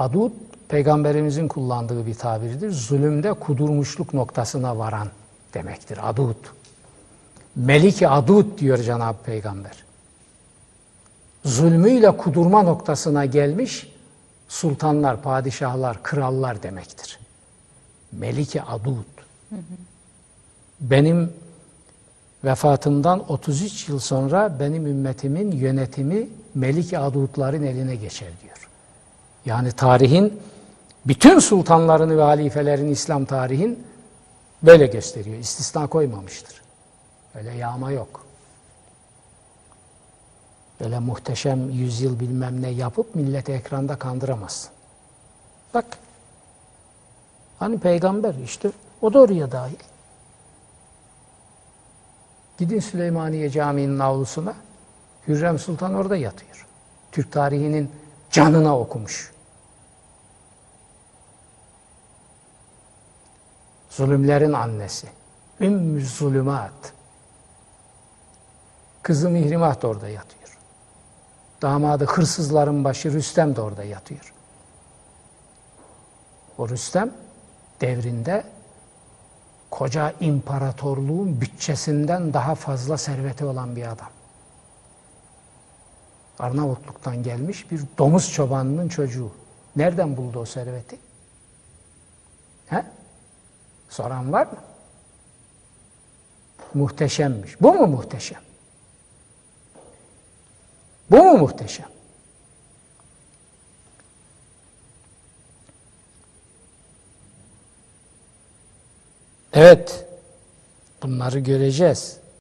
Adud peygamberimizin kullandığı bir tabirdir. Zulümde kudurmuşluk noktasına varan demektir. Adud. Meliki Adud diyor Cenab-ı Peygamber. Zulmüyle kudurma noktasına gelmiş sultanlar, padişahlar, krallar demektir. Meliki Adud. Benim vefatımdan 33 yıl sonra benim ümmetimin yönetimi Melik Adudların eline geçer diyor. Yani tarihin bütün sultanlarını ve halifelerin İslam tarihin böyle gösteriyor. İstisna koymamıştır. Öyle yağma yok. Öyle muhteşem yüzyıl bilmem ne yapıp milleti ekranda kandıramazsın. Bak. Hani peygamber işte o da oraya dahil. Gidin Süleymaniye Camii'nin avlusuna. Hürrem Sultan orada yatıyor. Türk tarihinin canına okumuş. Zulümlerin annesi. Ümmü zulümat. Kızı Mihrimah da orada yatıyor. Damadı hırsızların başı Rüstem de orada yatıyor. O Rüstem devrinde koca imparatorluğun bütçesinden daha fazla serveti olan bir adam. Arnavutluk'tan gelmiş bir domuz çobanının çocuğu. Nereden buldu o serveti? He? Soran var mı? Muhteşemmiş. Bu mu muhteşem? Bu mu muhteşem? Evet, bunları göreceğiz.